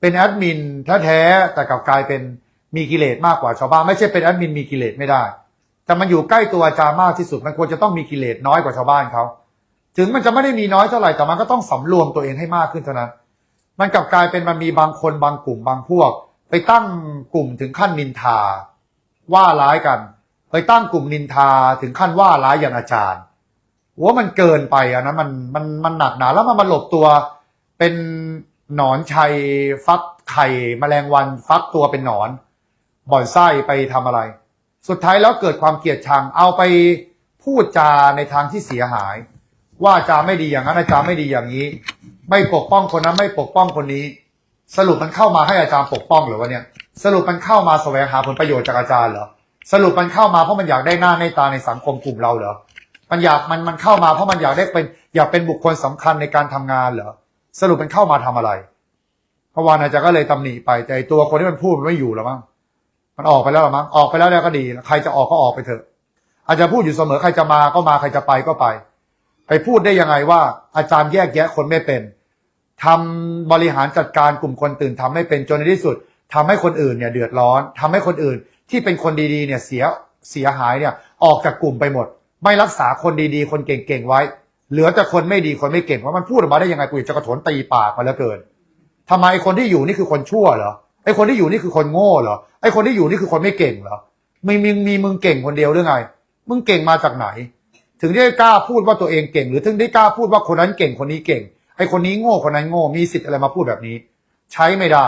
เป็นแอดมินแท้ๆแต่กลับกลายเป็นมีกิเลสมากกว่าชาวบ้านไม่ใช่เป็นแอดมินมีกิเลสไม่ได้ แต่มันอยู่ใกล้ตัวอาจารย์มากที่สุด มันควรจะต้องมีกิเลสน้อยกว่าชาวบ้านเขาถึงมันจะไม่ได้มีน้อยเท่าไหร่แต่มันก็ต้องสำรวมตัวเองให้มากขึ้นเท่านั้น มันกลับกลายเป็นมันมีบางคนบางกลุ่มบางพวก ไปตั้งกลุ่มถึงขั้นนินทา ว่าร้ายกัน ไปตั้งกลุ่มนินทาถึงขั้นว่าร้ายอย่างอาจารย์ว่ามันเกินไปอะนะมันมันมันหนักหนาแล้วมันมาหลบตัวเป็น หนอนชัยฟักไข่แมลงวันฟักตัวเป็นหนอน บ่อนไส้ไปทำอะไร สุดท้ายแล้วเกิดความเกลียดชังเอาไปพูดจาในทางที่เสียหาย ว่าอาจารย์ไม่ดีอย่างนั้นอาจารย์ไม่ดีอย่างนี้ ไม่ปกป้องคนนั้นไม่ปกป้องคนนี้ สรุปมันเข้ามาให้อาจารย์ปกป้องหรือวะเนี่ย สรุปมันเข้ามาแสวงหาผลประโยชน์จากอาจารย์เหรอสรุปมันเข้ามาเพราะมันอยากได้หน้าในตาในสังคมกลุ่มเราเหรอมันอยากมันมันเข้ามาเพราะมันอยากได้เป็นอยากเป็นบุคคลสำคัญในการทำงานเหรอ สรุปมันเข้ามาทำอะไรเมื่อวานอาจารย์ก็เลยตำหนิไป แต่ตัวคนที่มันพูดมันไม่อยู่แล้วมั้งมันออกไปแล้วหรอมั้งออกไปแล้วเนี่ยก็ดี ใครจะออกก็ออกไปเถอะ อาจจะพูดอยู่เสมอใครจะมาก็มาใครจะไปก็ไป ไปพูดได้ยังไงว่า อาจารย์แยกแยะคนไม่เป็นทำบริหารจัดการกลุ่มคนตื่นทำไม่เป็นจนในที่สุดทำให้คนอื่นเนี่ยเดือดร้อนทำให้คนอื่นที่เป็นคนดีๆเนี่ยเสียเสียหายเนี่ยออกจากกลุ่มไปหมด ไม่รักษาคนดีๆ คนเก่งๆไว้ เหลือแต่คนไม่ดีคนไม่เก่งว่ามันพูดออกมาได้ยังไงกูจะกระโถนตีปากมาแล้วเกินทำไมคนที่อยู่นี่คือคนชั่วเหรอไอคนที่อยู่นี่คือคนโง่เหรอไอคนที่อยู่นี่คือคนไม่เก่งเหรอมีมีมีมึงเก่งคนเดียวหรือไง มึงเก่งมาจากไหน ถึงได้กล้าพูดว่าตัวเองเก่ง หรือถึงได้กล้าพูดว่าคนนั้นเก่งคนนี้เก่ง ไอคนนี้โง่คนนั้นโง่มีสิทธิ์อะไรมาพูดแบบนี้ ใช้ไม่ได้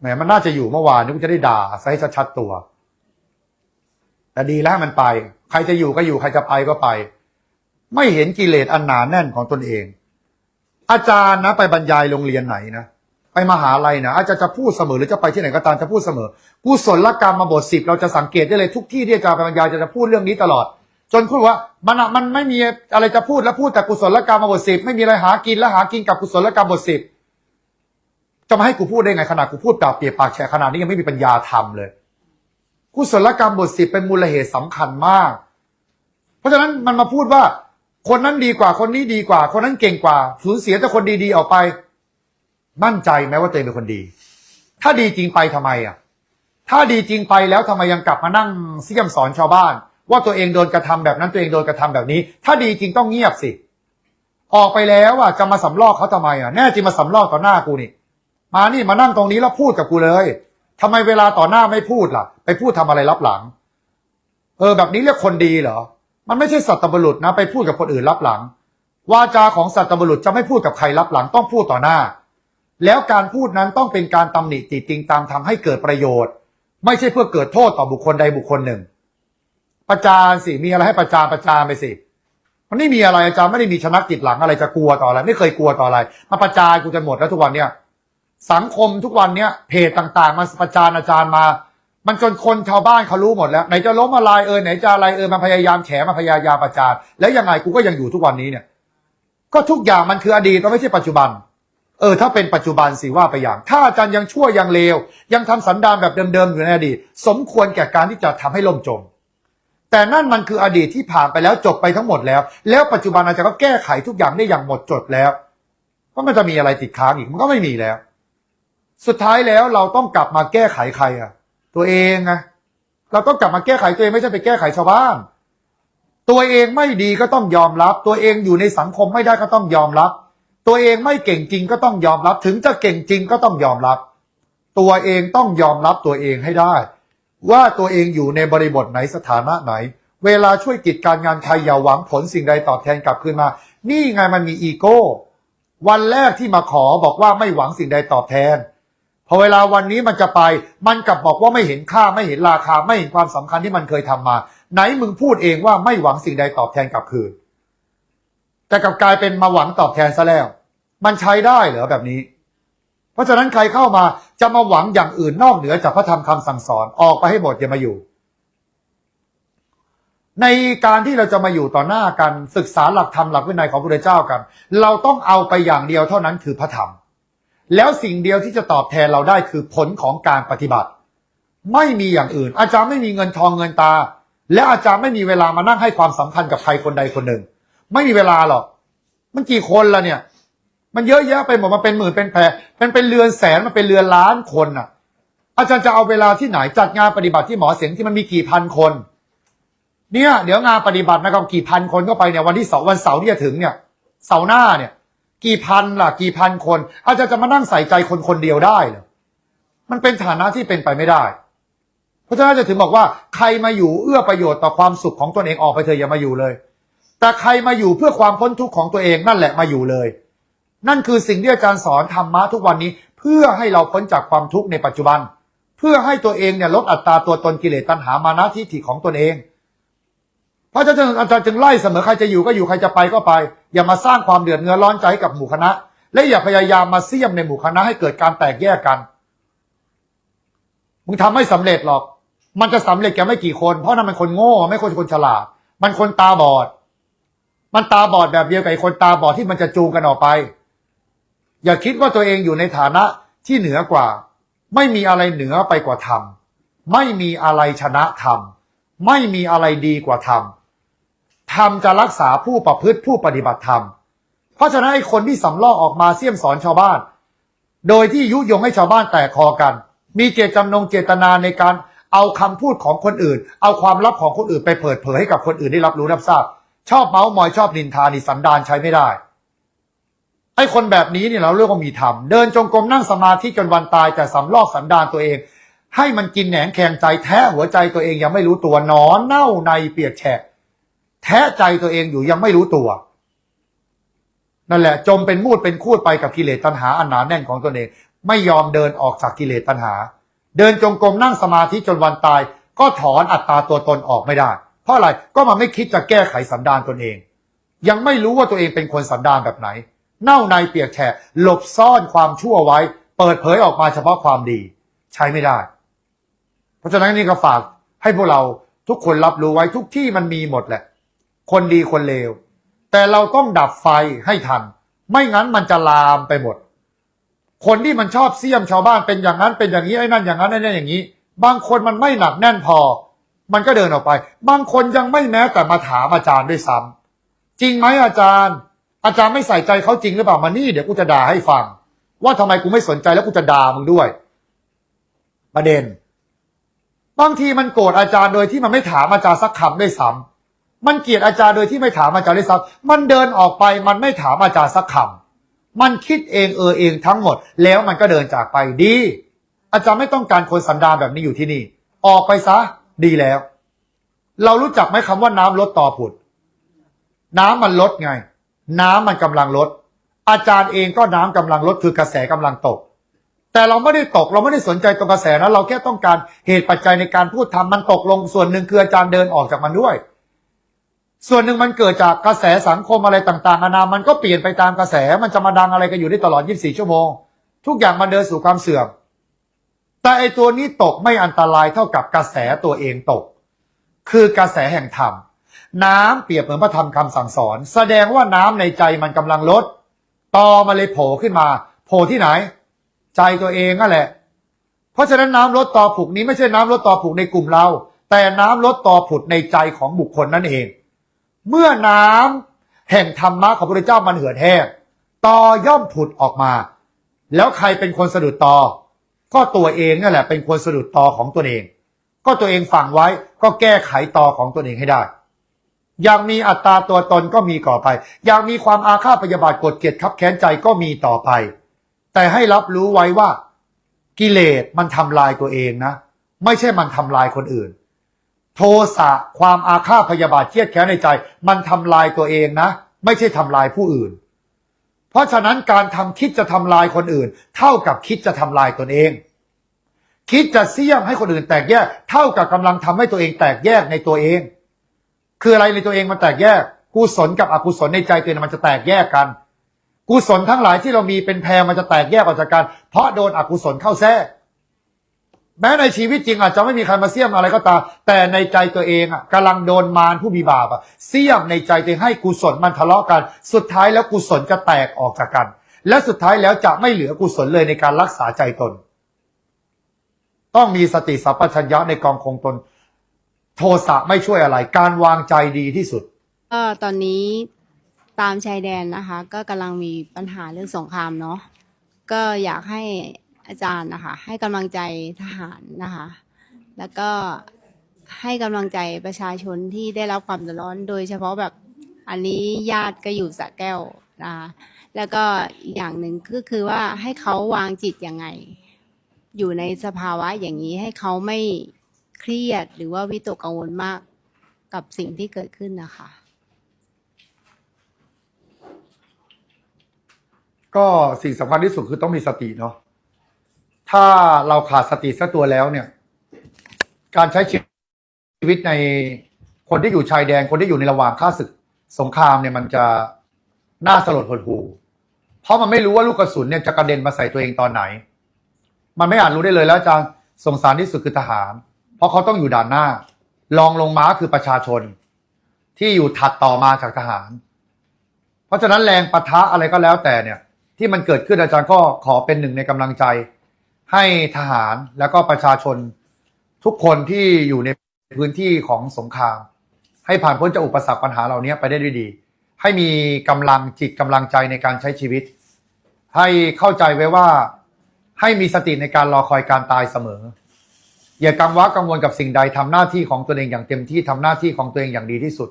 แหมมันน่าจะอยู่เมื่อวานนี่กูจะได้ด่าให้ชัดๆตัว แต่ดีแล้วมันไป ใครจะอยู่ก็อยู่ใครจะไปก็ไป ไม่เห็นกิเลสอันหนาแน่นของตนเอง อาจารย์นะ ไปบรรยายโรงเรียนไหนนะไปมหาลัยนะอาจารย์จะพูดเสมอหรือจะไปที่ไหนก็ตามจะพูดเสมอกุศลกรรมมาบทสิบเราจะสังเกตได้เลยทุกที่ที่อาจารย์ไปบรรยายจะจะพูดเรื่องนี้ตลอด จนพูดว่ามันมันไม่มีอะไรจะพูดแล้วพูดแต่กุศลกรรมมาบทสิบไม่มีอะไรหากินแล้วหากินกับกุศลกรรมบทสิบจะมาให้กูพูดได้ไงขนาดกูพูดเปล่าเปียบปากแฉะขนาดนี้ยังไม่มีปัญญาทำเลยกุศลกรรมบทสิบเป็นมูลเหตุสำคัญมาก เพราะฉะนั้นมันมาพูดว่า คนนั้นดีกว่าคนนี้ดีกว่า คนนั้นเก่งกว่า สูญเสียแต่คนดีๆออกไป มั่นใจไหมว่าตัวเองเป็นคนดี ถ้าดีจริงไปทำไมอะ ถ้าดีจริงไปแล้วทำไมยังกลับมานั่งเสี่ยมสอนชาวบ้าน ว่าตัวเองโดนกระทำแบบนั้นตัวเองโดนกระทำแบบนี้ ถ้าดีจริงต้องเงียบสิ ออกไปแล้วอะจะมาสำลอกเขาทำไมอะแน่จริงมาสำลอกต่อหน้ากูนี่ มานี่มานั่งตรงนี้แล้วพูดกับกูเลยทำไมเวลาต่อหน้าไม่พูดล่ะ ไปพูดทำอะไรรับหลัง เออแบบนี้เรียกคนดีเหรอ มันไม่ใช่สัตบุรุษนะไปพูดกับคนอื่นรับหลัง วาจาของสัตบุรุษจะไม่พูดกับใครรับหลังต้องพูดต่อหน้า แล้วการพูดนั้นต้องเป็นการตำหนิติติงตามทำให้เกิดประโยชน์ ไม่ใช่เพื่อเกิดโทษต่อบุคคลใดบุคคลหนึ่ง ประจานสิมีอะไรให้ประจานประจานไปสิมันไม่มีอะไรอาจารย์ไม่ได้มีชนักจิตหลังอะไรจะกลัวต่ออะไร ไม่เคยกลัวต่ออะไรมาประจานกูจะหมดแล้วทุกวันเนี่ยสังคมทุกวันเนี้ยเพจต่างๆ มาประจานอาจารย์มา มันจนคนชาวบ้านเขารู้หมดแล้วไหนจะล้มอะไรเออไหนจะอะไรเออมาพยายามแฉมาพยายามประจานแล้วยังไงกูก็ยังอยู่ทุกวันนี้เนี่ย ก็ทุกอย่างมันคืออดีตมันไม่ใช่ปัจจุบัน เออ ถ้าเป็นปัจจุบันสิว่าไปอย่าง ถ้าอาจารย์ยังชั่วยังเลว ยังทำสันดานแบบเดิมๆอยู่ในอดีต สมควรแก่การที่จะทำให้ล่มจม แต่นั่นมันคืออดีตที่ผ่านไปแล้วจบไปทั้งหมดแล้ว แล้วปัจจุบันอาจารย์ก็แก้ไขทุกอย่างได้อย่างหมดจดแล้วก็มันจะมีอะไรติดค้างอีกมันก็ไม่มีแล้ว สุดท้ายแล้วเราต้องกลับมาแก้ไขใครอะ ตัวเองไงเราต้องกลับมาแก้ไขตัวเองไม่ใช่ไปแก้ไขชาวบ้าน ตัวเองไม่ดีก็ต้องยอมรับ ตัวเองอยู่ในสังคมไม่ได้ก็ต้องยอมรับ ตัวเองไม่เก่งจริงก็ต้องยอมรับ ถึงจะเก่งจริงก็ต้องยอมรับ ตัวเองต้องยอมรับตัวเองให้ได้ ว่าตัวเองอยู่ในบริบทไหนสถานะไหน เวลาช่วยกิจการงานใครอย่าหวังผลสิ่งใดตอบแทนกลับคืนมา นี่ไงมันมีอีโก้ วันแรกที่มาขอบอกว่าไม่หวังสิ่งใดตอบแทน พอเวลาวันนี้มันจะไป มันกลับบอกว่าไม่เห็นค่าไม่เห็นราคาไม่เห็นความสำคัญที่มันเคยทำมา ไหนมึงพูดเองว่าไม่หวังสิ่งใดตอบแทนกลับคืน แต่กลับกลายเป็นมาหวังตอบแทนซะแล้ว มันใช้ได้เหรอแบบนี้ เพราะฉะนั้นใครเข้ามาจะมาหวังอย่างอื่นนอกเหนือจากพระธรรมคำสั่งสอนออกไปให้หมดอย่ามาอยู่ ในการที่เราจะมาอยู่ต่อหน้ากันศึกษาหลักธรรมหลักวินัยของพระพุทธเจ้ากัน เราต้องเอาไปอย่างเดียวเท่านั้นคือพระธรรม แล้วสิ่งเดียวที่จะตอบแทนเราได้คือผลของการปฏิบัติ ไม่มีอย่างอื่น อาจารย์ไม่มีเงินทองเงินตา และอาจารย์ไม่มีเวลามานั่งให้ความสำคัญกับใครคนใดคนหนึ่ง ไม่มีเวลาหรอก มันกี่คนละเนี่ย มันเยอะแยะไปหมดมันเป็นหมื่นเป็นแพรมันเป็นเรือนแสนมันเป็นเรือนล้านคนอะ อาจารย์จะเอาเวลาที่ไหนจัดงานปฏิบัติที่หมอเสียงที่มันมีกี่พันคน เนี่ย เดี๋ยวงานปฏิบัตินะครับกี่พันคนก็ไปเนี่ยวันที่สาร์วันเสาร์ที่จะถึงเนี่ยเสาร์หน้าเนี่ย กี่พันล่ะ กี่พันคน อาจารย์จะมานั่งใส่ใจคนคนเดียวได้เหรอมันเป็นฐานะที่เป็นไปไม่ได้ เพราะฉะนั้นจะถึงบอกว่าใครมาอยู่เอื้อประโยชน์ต่อความสุขของตนเองออกไปเถอะอย่ามาอยู่เลย แต่ใครมาอยู่เพื่อความพ้นทุกข์ของตัวเองนั่นแหละมาอยู่เลย นั่นคือสิ่งที่อาจารย์สอนธรรมะทุกวันนี้ เพื่อให้เราพ้นจากความทุกข์ในปัจจุบัน เพื่อให้ตัวเองเนี่ยลดอัตราตัวตนกิเลสตัณหามานะทิฏฐิของตนเอง พระฉะนั้นอาจารย์จึงไล่เสมอใครจะอยู่ก็อยู่ใครจะไปก็ไป อย่ามาสร้างความเดือดเนื้อร้อนใจให้กับหมู่คณะ และอย่าพยายามมาเสี่ยมในหมู่คณะให้เกิดการแตกแยกกันมึงทำไม่สำเร็จหรอก มันจะสำเร็จแค่ไม่กี่คน เพราะนั่นมันคนโง่ ไม่คนคนฉลาด มันคนตาบอด มันตาบอดแบบเดียวกับไอคนตาบอดที่มันจะจูงกันออกไป อย่าคิดว่าตัวเองอยู่ในฐานะที่เหนือกว่า ไม่มีอะไรเหนือไปกว่าธรรม ไม่มีอะไรชนะธรรม ไม่มีอะไรดีกว่าธรรม ธรรมจะรักษาผู้ประพฤติผู้ปฏิบัติธรรม เพราะฉะนั้นไอ้คนที่สำลอกออกมาเสี่ยมสอนชาวบ้าน โดยที่ยุยงให้ชาวบ้านแตกคอกัน มีเจตจำนงเจตนาในการเอาคำพูดของคนอื่น เอาความลับของคนอื่นไปเปิดเผยให้กับคนอื่นได้รับรู้รับทราบ ชอบเมาส์มอยชอบนินทานี่สันดานใช้ไม่ได้ ไอ้คนแบบนี้เนี่ยเราเรียกว่ามีธรรม เดินจงกรมนั่งสมาธิจนวันตายแต่สำลอกสันดานตัวเอง ให้มันกินแหนงแข็งใจแท้หัวใจตัวเองยังไม่รู้ตัวนอนเน่าในเปียกแฉะ แท้ใจตัวเองอยู่ยังไม่รู้ตัว นั่นแหละ จมเป็นมูดเป็นคูดไปกับกิเลสตัณหาอันหนาแน่นของตนเอง ไม่ยอมเดินออกจากกิเลสตัณหา เดินจงกรมนั่งสมาธิจนวันตาย ก็ถอนอัตตาตัวตนออกไม่ได้ เพราะอะไรก็มันไม่คิดจะแก้ไขสันดานตนเอง ยังไม่รู้ว่าตัวเองเป็นคนสันดานแบบไหน เน่าในเปียกแฉะหลบซ่อนความชั่วไว้ เปิดเผยออกมาเฉพาะความดี ใช้ไม่ได้ เพราะฉะนั้นนี่ก็ฝากให้พวกเราทุกคนรับรู้ไว้ทุกที่มันมีหมดแหละ คนดีคนเลว แต่เราต้องดับไฟให้ทัน ไม่งั้นมันจะลามไปหมด คนที่มันชอบเสี่ยมชาวบ้านเป็นอย่างนั้นเป็นอย่างนี้ไอ้นั่นอย่างนั้นไอ้นั่นอย่างนี้ บางคนมันไม่หนักแน่นพอ มันก็เดินออกไป บางคนยังไม่แม้แต่มาถามอาจารย์ด้วยซ้ำจริงไหมอาจารย์ อาจารย์ไม่ใส่ใจเขาจริงหรือเปล่ามานี่เดี๋ยวกูจะด่าให้ฟัง ว่าทำไมกูไม่สนใจแล้วกูจะด่ามึงด้วย ประเด็นบางทีมันโกรธอาจารย์โดยที่มันไม่ถามอาจารย์สักคำด้วยซ้ำ มันเกลียดอาจารย์โดยที่ไม่ถามอาจารย์ด้วยซ้ำมันเดินออกไปมันไม่ถามอาจารย์สักคำมันคิดเองเออเองทั้งหมด แล้วมันก็เดินจากไปดี อาจารย์ไม่ต้องการคนสันดานแบบนี้อยู่ที่นี่ ออกไปซะดีแล้ว เรารู้จักไหมคำว่าน้ำลดต่อผุด น้ำมันลดไง น้ำมันกำลังลด อาจารย์เองก็น้ำกำลังลดคือกระแสกำลังตกแต่เราไม่ได้ตกเราไม่ได้สนใจตรงกระแสนะเราแค่ต้องการเหตุปัจจัยในการพูดทำมันตกลงส่วนหนึ่งคืออาจารย์เดินออกจากมันด้วย ส่วนหนึ่งมันเกิดจากกระแสสังคมอะไรต่างๆนานามันก็เปลี่ยนไปตามกระแสมันจะมาดังอะไรกันอยู่ได้ตลอด 24 ชั่วโมง ทุกอย่างมันเดินสู่ความเสื่อม แต่ไอตัวนี้ตกไม่อันตรายเท่ากับกระแสตัวเองตก คือกระแสแห่งธรรม น้ำเปรียบเหมือนพระธรรมคำสั่งสอน แสดงว่าน้ำในใจมันกำลังลดต่อมาเลยโผล่ขึ้นมา โผล่ที่ไหน ใจตัวเองนั่นแหละ เพราะฉะนั้นน้ำลดต่อผุกนี้ไม่ใช่น้ำลดต่อผุกในกลุ่มเรา แต่น้ำลดต่อผุดในใจของบุคคลนั่นเอง เมื่อน้ำแห่งธรรมะของพระเจ้ามันเหือดแห้งต่อย่อมผุดออกมา แล้วใครเป็นคนสะดุดต่อก็ตัวเองนั่นแหละ เป็นคนสะดุดต่อของตัวเอง ก็ตัวเองฝังไว้ก็แก้ไขต่อของตัวเองให้ได้ยังมีอัตราตัวตนก็มีต่อไปยังมีความอาฆาตพยาบาทกดเกลียดคับแค้นใจก็มีต่อไป แต่ให้รับรู้ไว้ว่า กิเลสมันทำลายตัวเองนะ ไม่ใช่มันทำลายคนอื่น โทสะความอาฆาตพยาบาทเครียดแค้นในใจ มันทำลายตัวเองนะ ไม่ใช่ทำลายผู้อื่น เพราะฉะนั้นการทำคิดจะทำลายคนอื่น เท่ากับคิดจะทำลายตนเอง คิดจะเสี่ยมให้คนอื่นแตกแยก เท่ากับกำลังทำให้ตัวเองแตกแยกในตัวเอง คืออะไรในตัวเองมันแตกแยกกุศลกับอกุศลในใจตัวเองมันจะแตกแยกกันกุศลทั้งหลายที่เรามีเป็นแพรมันจะแตกแยกออกจากกัน เพราะโดนอกุศลเข้าแทรก แม้ในชีวิตจริงอาจจะไม่มีใครมาเสี่ยมอะไรก็ตาม แต่ในใจตัวเองอะกำลังโดนมารผู้มีบาปอะเสี่ยมในใจตัวเองให้กุศลมันทะเลาะกัน สุดท้ายแล้วกุศลจะแตกออกจากกัน และสุดท้ายแล้วจะไม่เหลือกุศลเลยในการรักษาใจตน ต้องมีสติสัพพัญญะในกองคงตน โทสะไม่ช่วยอะไร การวางใจดีที่สุดก็ตอนนี้ตามชายแดนนะคะ ก็กำลังมีปัญหาเรื่องสงครามเนาะก็อยากให้ อาจารย์นะคะ ให้กำลังใจทหารนะคะ แล้วก็ให้กำลังใจประชาชนที่ได้รับความเดือดร้อน โดยเฉพาะแบบอันนี้ญาติก็อยู่สระแก้วนะคะแล้วก็อีกอย่างหนึ่งก็คือว่าให้เขาวางจิตยังไง อยู่ในสภาวะอย่างนี้ให้เขาไม่เครียดหรือว่าวิตกกังวลมากกับสิ่งที่เกิดขึ้นนะคะ ก็สิ่งสำคัญที่สุดคือต้องมีสติเนาะ ถ้าเราขาดสติสักตัวแล้วเนี่ย การใช้ชีวิตในคนที่อยู่ชายแดนคนที่อยู่ในระหว่างข้าศึกสงครามเนี่ยมันจะน่าสลดหดหู่เพราะมันไม่รู้ว่าลูกกระสุนเนี่ยจะกระเด็นมาใส่ตัวเองตอนไหน มันไม่อาจรู้ได้เลยแล้วอาจารย์สงสารที่สุดคือทหาร เพราะเขาต้องอยู่ด่านหน้า รองลงมาคือประชาชน ที่อยู่ถัดต่อมาจากทหาร เพราะฉะนั้นแรงปะทะอะไรก็แล้วแต่เนี่ย ที่มันเกิดขึ้นอาจารย์ก็ขอเป็นหนึ่งในกำลังใจ ให้ทหารแล้วก็ประชาชนทุกคนที่อยู่ในพื้นที่ของสงคราม ให้ผ่านพ้นจากอุปสรรคปัญหาเหล่านี้ไปได้ด้วยดี ให้มีกำลังจิตกำลังใจในการใช้ชีวิต ให้เข้าใจไว้ว่าให้มีสติในการรอคอยการตายเสมอ อย่ากังวะกังวลกับสิ่งใดทำหน้าที่ของตัวเองอย่างเต็มที่ทำหน้าที่ของตัวเองอย่างดีที่สุด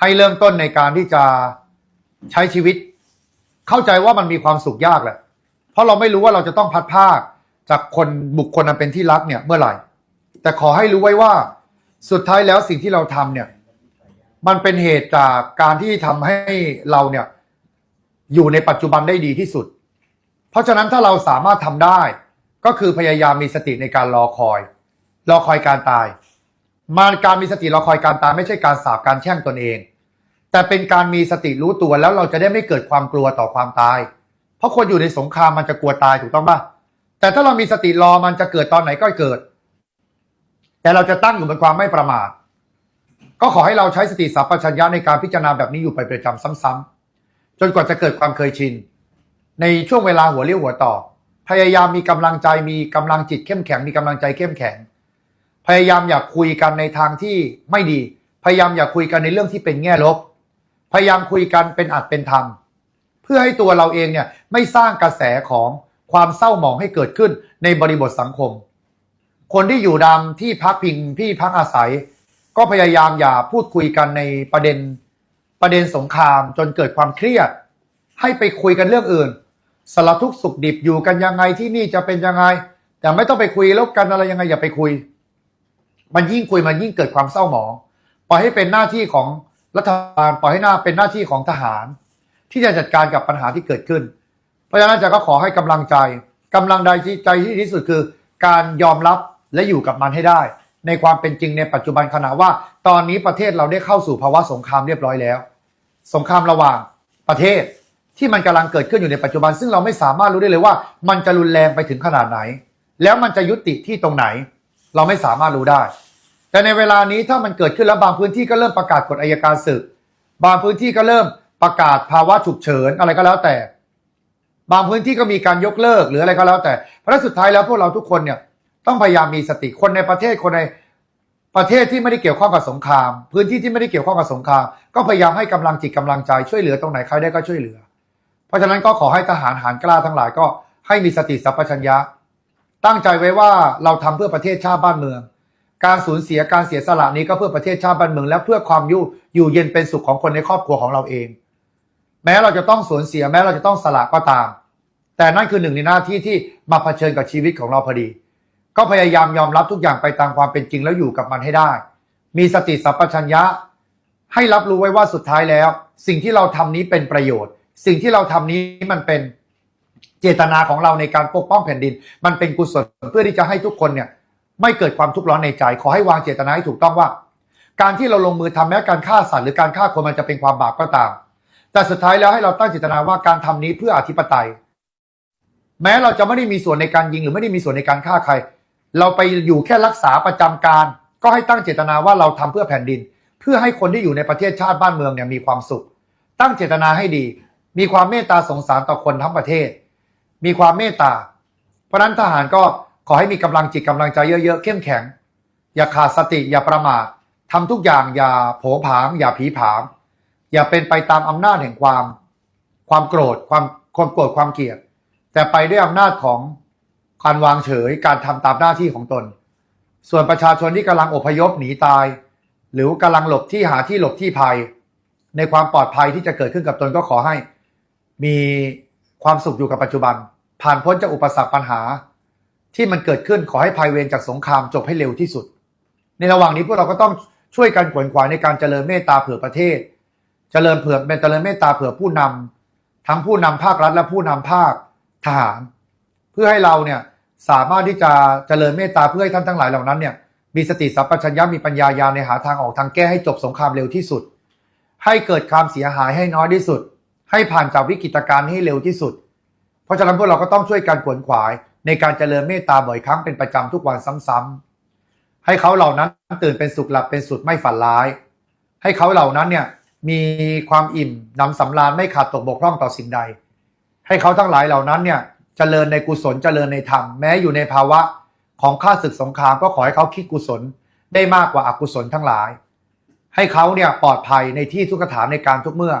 ให้เริ่มต้นในการที่จะใช้ชีวิต เข้าใจว่ามันมีความสุขยากแหละเพราะเราไม่รู้ว่าเราจะต้องพัดภาค จากคนบุคคลอันเป็นที่รักเนี่ยเมื่อไหร่ แต่ขอให้รู้ไว้ว่าสุดท้ายแล้วสิ่งที่เราทำเนี่ย มันเป็นเหตุจากการที่ทำให้เราเนี่ย อยู่ในปัจจุบันได้ดีที่สุด เพราะฉะนั้นถ้าเราสามารถทำได้ ก็คือพยายามมีสติในการรอคอย รอคอยการตายมาการมีสติรอคอยการตายไม่ใช่การสาบการแช่งตนเอง แต่เป็นการมีสติรู้ตัวแล้วเราจะได้ไม่เกิดความกลัวต่อความตาย เพราะคนอยู่ในสงครามมันจะกลัวตายถูกต้องปะ แต่ถ้าเรามีสติรอมันจะเกิดตอนไหนก็เกิด แต่เราจะตั้งอยู่บนความไม่ประมาท ก็ขอให้เราใช้สติสัพพัญญะในการพิจารณาแบบนี้อยู่ไปประจำซ้ำๆจนกว่าจะเกิดความเคยชิน ในช่วงเวลาหัวเลี้ยวหัวต่อ พยายามมีกำลังใจมีกำลังจิตเข้มแข็ง มีกำลังใจเข้มแข็ง พยายามอยากคุยกันในทางที่ไม่ดี พยายามอยากคุยกันในเรื่องที่เป็นแง่ลบ พยายามคุยกันเป็นอัดเป็นธรรมเพื่อให้ตัวเราเองเนี่ยไม่สร้างกระแสของ ความเศร้าหมองให้เกิดขึ้นในบริบทสังคม คนที่อยู่ดำที่พักพิงที่พักอาศัย ก็พยายามอย่าพูดคุยกันในประเด็นประเด็นสงครามจนเกิดความเครียด ให้ไปคุยกันเรื่องอื่นสารทุกสุขดิบอยู่กันยังไงที่นี่จะเป็นยังไง แต่ไม่ต้องไปคุยล้วกันอะไรยังไงอย่าไปคุย มันยิ่งคุยมันยิ่งเกิดความเศร้าหมองปล่อยให้เป็นหน้าที่ของรัฐบาลปล่อยให้หน้าเป็นหน้าที่ของทหาร ที่จะจัดการกับปัญหาที่เกิดขึ้น เพราะฉะนั้นอาจารย์ก็ขอให้กำลังใจกำลังใดที่ใจที่ที่สุดคือ การยอมรับและอยู่กับมันให้ได้ ในความเป็นจริงในปัจจุบันขณะว่า ตอนนี้ประเทศเราได้เข้าสู่ภาวะสงครามเรียบร้อยแล้ว สงครามระหว่างประเทศที่มันกำลังเกิดขึ้นอยู่ในปัจจุบัน ซึ่งเราไม่สามารถรู้ได้เลยว่า มันจะรุนแรงไปถึงขนาดไหน แล้วมันจะยุติที่ตรงไหน เราไม่สามารถรู้ได้ แต่ในเวลานี้ถ้ามันเกิดขึ้นแล้วบางพื้นที่ก็เริ่มประกาศกฎอายการศึก บางพื้นที่ก็เริ่มประกาศภาวะฉุกเฉินอะไรก็แล้วแต่ บางพื้นที่ก็มีการยกเลิกหรืออะไรก็แล้วแต่ เพราะสุดท้ายแล้วพวกเราทุกคนเนี่ยต้องพยายามมีสติคนในประเทศคนในประเทศที่ไม่ได้เกี่ยวข้องกับสงคราม พื้นที่ที่ไม่ได้เกี่ยวข้องกับสงคราม ก็พยายามให้กำลังจิตกำลังใจช่วยเหลือตรงไหนใครได้ก็ช่วยเหลือ เพราะฉะนั้นก็ขอให้ทหารหารกล้าทั้งหลายก็ให้มีสติสัพพัญญะ ตั้งใจไว้ว่าเราทำเพื่อประเทศชาติบ้านเมือง การสูญเสียการเสียสละนี้ก็เพื่อประเทศชาติบ้านเมือง และเพื่อความอยู่อยู่เย็นเป็นสุขของคนในครอบครัวของเราเอง แม้เราจะต้องสูญเสียแม้เราจะต้องสละก็ตาม แต่นั่นคือหนึ่งในหน้าที่ที่มาเผชิญกับชีวิตของเราพอดี ก็พยายามยอมรับทุกอย่างไปตามความเป็นจริงแล้วอยู่กับมันให้ได้ มีสติสัพพัญญะ ให้รับรู้ไว้ว่าสุดท้ายแล้ว สิ่งที่เราทำนี้เป็นประโยชน์ สิ่งที่เราทำนี้มันเป็นเจตนาของเราในการปกป้องแผ่นดิน มันเป็นกุศลเพื่อที่จะให้ทุกคนเนี่ยไม่เกิดความทุกข์ร้อนในใจ ขอให้วางเจตนาให้ถูกต้องว่า การที่เราลงมือทำแม้การฆ่าสัตว์หรือการฆ่าคนมันจะเป็นความบาปก็ตาม แต่สุดท้ายแล้วให้เราตั้งเจตนาว่าการทำนี้เพื่ออธิปไตย แม้เราจะไม่ได้มีส่วนในการยิงหรือไม่ได้มีส่วนในการฆ่าใคร เราไปอยู่แค่รักษาประจำการ ก็ให้ตั้งเจตนาว่าเราทำเพื่อแผ่นดิน เพื่อให้คนที่อยู่ในประเทศชาติบ้านเมืองเนี่ยมีความสุข ตั้งเจตนาให้ดี มีความเมตตาสงสารต่อคนทั้งประเทศ มีความเมตตา เพราะนั้นทหารก็ขอให้มีกำลังจิตกำลังใจเยอะๆเข้มแข็ง อย่าขาดสติอย่าประมาททำทุกอย่างอย่าโผผาง อย่าผีผาม อย่าเป็นไปตามอำนาจแห่งความ ความโกรธความความโกรธความเกลียด แต่ไปด้วยอำนาจของการวางเฉยการทำตามหน้าที่ของตน ส่วนประชาชนที่กำลังอพยพหนีตาย หรือกำลังหลบที่หาที่หลบที่ภัย ในความปลอดภัยที่จะเกิดขึ้นกับตนก็ขอให้ มีความสุขอยู่กับปัจจุบัน ผ่านพ้นจากอุปสรรคปัญหา ที่มันเกิดขึ้นขอให้ภัยเวรจากสงครามจบให้เร็วที่สุด ในระหว่างนี้พวกเราก็ต้องช่วยกันขวนขวายในการเจริญเมตตาเผื่อประเทศ เจริญเผื่อเป็นเจริญเมตตาเผื่อผู้นำทั้งผู้นำภาครัฐและผู้นำภาค ทหาร เพื่อให้เราเนี่ยสามารถที่จะเจริญเมตตาเพื่อให้ท่านทั้งหลายเหล่านั้นเนี่ยมีสติสัพพัญญะมีปัญญายาในหาทางออกทางแก้ให้จบสงครามเร็วที่สุด ให้เกิดความเสียหายให้น้อยที่สุด ให้ผ่านจากวิกฤตการณ์ให้เร็วที่สุด เพราะฉะนั้นพวกเราก็ต้องช่วยกันขวนขวาย ในการเจริญเมตตาบ่อยครั้งเป็นประจำทุกวันซ้ำๆให้เขาเหล่านั้นตื่นเป็นสุขหลับเป็นสุดไม่ฝันร้าย ให้เขาเหล่านั้นเนี่ยมีความอิ่มนำสำราญไม่ขาดตกบกพร่องต่อสิ่งใด ให้เขาทั้งหลายเหล่านั้นเนี่ยเจริญในกุศลเจริญในธรรมแม้อยู่ในภาวะของข้าศึกสงครามก็ขอให้เขาคิดกุศลได้มากกว่าอกุศลทั้งหลาย ให้เขาเนี่ยปลอดภัยในที่ทุกถานในการทุกเมื่อ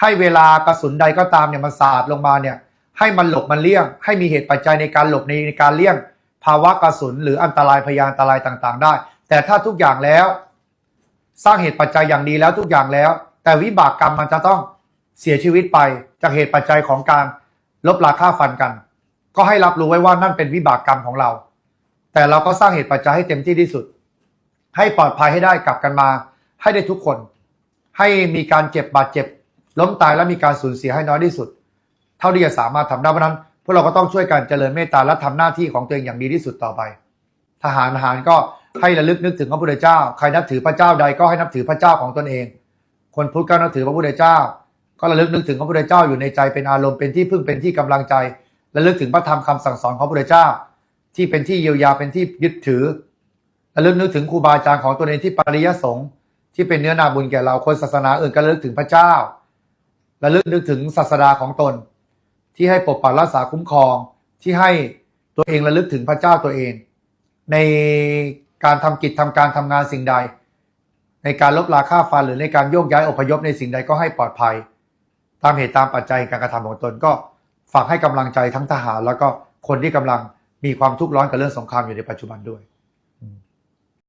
ให้เวลากระสุนใดก็ตามเนี่ยมันสาดลงมาเนี่ยให้มันหลบมันเลี่ยง ให้มีเหตุปัจจัยในการหลบในในการเลี่ยง ภาวะกระสุนหรืออันตรายพยานอันตรายต่างๆ ได้ แต่ถ้าทุกอย่างแล้ว สร้างเหตุปัจจัยอย่างดีแล้วทุกอย่างแล้ว แต่วิบากกรรมมันจะต้อง เสียชีวิตไปจากเหตุปัจจัยของการลบราค่าฟันกัน ก็ให้รับรู้ไว้ว่านั่นเป็นวิบากกรรมของเรา แต่เราก็สร้างเหตุปัจจัยให้เต็มที่ที่สุด ให้ปลอดภัยให้ได้กลับกันมา ให้ได้ทุกคน ให้มีการเจ็บบาดเจ็บ ล้มตายและมีการสูญเสียให้น้อยที่สุด เท่าที่จะสามารถทำได้เพราะฉะนั้นพวกเราก็ต้องช่วยกันเจริญเมตตาและทำหน้าที่ของตัวเองอย่างดีที่สุดต่อไป ทหารทหารก็ให้ระลึกนึกถึงพระพุทธเจ้า ใครนับถือพระเจ้าใดก็ให้นับถือพระเจ้าของตนเอง คนพุทธก็นับถือพระพุทธเจ้า ก็ระลึกนึกถึงพระพุทธเจ้าอยู่ในใจเป็นอารมณ์เป็นที่พึ่งเป็นที่กำลังใจระลึกถึงพระธรรมคำสั่งสอนของพระพุทธเจ้า ที่เป็นที่เยียวยาเป็นที่ยึดถือระลึกนึกถึงครูบาอาจารย์ของตนเองที่ปริยสงฆ์ที่เป็นเนื้อนาบุญแก่เราคนศาสนาอื่นก็ระลึกถึงพระเจ้าระลึกนึกถึงศาสดาของตน ที่ให้ปกปักรักษาคุ้มครอง ที่ให้ตัวเองระลึกถึงพระเจ้าตัวเอง ในการทำกิจทำการทำงานสิ่งใด ในการลบราค่าฟันหรือในการโยกย้ายอพยพในสิ่งใดก็ให้ปลอดภัย ตามเหตุตามปัจจัยการกระทำของตนก็ฝากให้กำลังใจทั้งทหาร แล้วก็คนที่กำลังมีความทุกข์ร้อนกับเรื่องสงครามอยู่ในปัจจุบันด้วย